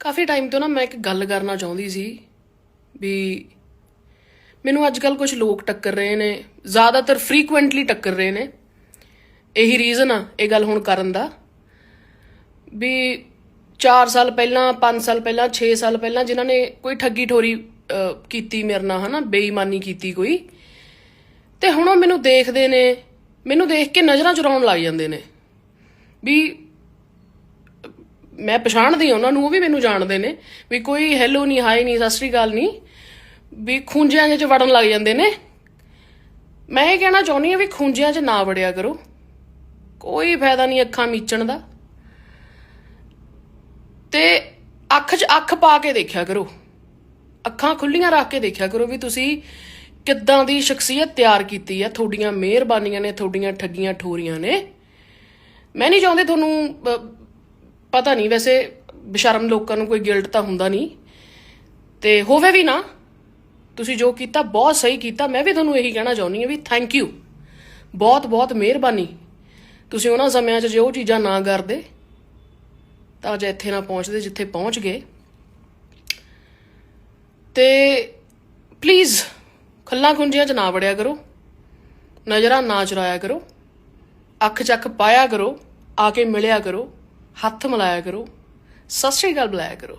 ਕਾਫੀ time ਤੋਂ ਨਾ ਮੈਂ ਇੱਕ ਗੱਲ ਕਰਨਾ ਚਾਹੁੰਦੀ ਸੀ ਵੀ ਮੈਨੂੰ ਅੱਜ ਕੱਲ ਕੁਝ ਲੋਕ ਟੱਕਰ ਰਹੇ ਨੇ, ਜ਼ਿਆਦਾਤਰ ਫ੍ਰੀਕੁਐਂਟਲੀ ਟੱਕਰ ਰਹੇ ਨੇ। ਇਹੀ ਰੀਜ਼ਨ ਆ, ਇਹ ਗੱਲ ਹੁਣ ਕਰਨ ਦਾ। ਵੀ 4 ਸਾਲ ਪਹਿਲਾਂ 5 ਸਾਲ ਪਹਿਲਾਂ 6 ਸਾਲ ਪਹਿਲਾਂ ਜਿਨ੍ਹਾਂ ਨੇ ਕੋਈ ਠੱਗੀ ਠੋਰੀ ਕੀਤੀ ਮੇਰੇ ਨਾਲ, ਹਨਾ, ਬੇਈਮਾਨੀ ਕੀਤੀ ਕੋਈ, ਤੇ ਹੁਣ ਉਹ ਮੈਨੂੰ ਦੇਖਦੇ ਨੇ, ਮੈਨੂੰ ਦੇਖ ਕੇ ਨਜ਼ਰਾਂ ਚੁਰਾਉਣ ਲੱਗ ਜਾਂਦੇ ਨੇ। ਵੀ ਮੈਂ ਪਛਾਣਦੀ ਹਾਂ ਉਹਨਾਂ ਨੂੰ, ਉਹ ਵੀ ਮੈਨੂੰ ਜਾਣਦੇ ਨੇ ਵੀ ਕੋਈ ਹੈਲੋ ਨਹੀਂ ਹਾਈ ਨਹੀਂ ਸਤਿ ਸ੍ਰੀ ਅਕਾਲ ਨਹੀਂ ਵੀ ਖੁੰਝਿਆਂ ਚ ਵੜਨ ਲੱਗ ਜਾਂਦੇ ਨੇ। ਮੈਂ ਇਹ ਕਹਿਣਾ ਚਾਹੁੰਦੀ ਹਾਂ ਵੀ ਖੁੰਝਿਆਂ 'ਚ ਨਾ ਵੜਿਆ ਕਰੋ। ਕੋਈ ਫਾਇਦਾ ਨਹੀਂ ਅੱਖਾਂ ਮੀਚਣ ਦਾ। ਤੇ ਅੱਖ 'ਚ ਅੱਖ ਪਾ ਕੇ ਦੇਖਿਆ ਕਰੋ। ਅੱਖਾਂ ਖੁੱਲੀਆਂ ਰੱਖ ਕੇ ਦੇਖਿਆ ਕਰੋ ਵੀ ਤੁਸੀਂ ਕਿੱਦਾਂ ਦੀ ਸ਼ਖਸੀਅਤ ਤਿਆਰ ਕੀਤੀ ਹੈ ਤੁਹਾਡੀਆਂ ਮਿਹਰਬਾਨੀਆਂ ਨੇ, ਤੁਹਾਡੀਆਂ ਠੱਗੀਆਂ ਠੋਰੀਆਂ ਨੇ। ਮੈਂ ਨਹੀਂ ਚਾਹੁੰਦੀ ਤੁਹਾਨੂੰ ਪਤਾ ਨਹੀਂ, ਵੈਸੇ ਬਸ਼ਰਮ ਲੋਕਾਂ ਨੂੰ ਕੋਈ ਗਿਲਟ ਤਾਂ ਹੁੰਦਾ ਨਹੀਂ। ਤੇ ਹੋਵੇ ਵੀ ਨਾ, ਤੁਸੀਂ ਜੋ ਕੀਤਾ, ਬਹੁਤ ਸਹੀ ਕੀਤਾ, ਮੈਂ ਵੀ ਤੁਹਾਨੂੰ ਇਹੀ ਕਹਿਣਾ ਚਾਹੁੰਦੀ ਹਾਂ ਵੀ ਥੈਂਕ ਯੂ ਬਹੁਤ ਬਹੁਤ ਮਿਹਰਬਾਨੀ। ਤੁਸੀਂ ਉਹਨਾਂ ਸਮਿਆਂ 'ਚ ਜੇ ਉਹ ਚੀਜ਼ਾਂ ਨਾ ਕਰਦੇ, ਤਾਂ ਅੱਜ ਇੱਥੇ ਨਾ ਪਹੁੰਚਦੇ, ਜਿੱਥੇ ਪਹੁੰਚ ਗਏ। ਤੇ ਪਲੀਜ਼ ਖੱਲਾਂ ਖੁੰਝੀਆਂ 'ਚ ਨਾ ਵੜਿਆ ਕਰੋ। ਨਜ਼ਰਾਂ ਨਾ ਚੁਰਾਇਆ ਕਰੋ। ਅੱਖ ਚੱਕ ਪਾਇਆ ਕਰੋ। ਆ ਕੇ ਮਿਲਿਆ ਕਰੋ। ਹੱਥ ਮਿਲਾਇਆ ਕਰੋ ਸਤਿ ਸ਼੍ਰੀ ਅਕਾਲ ਬੁਲਾਇਆ ਕਰੋ।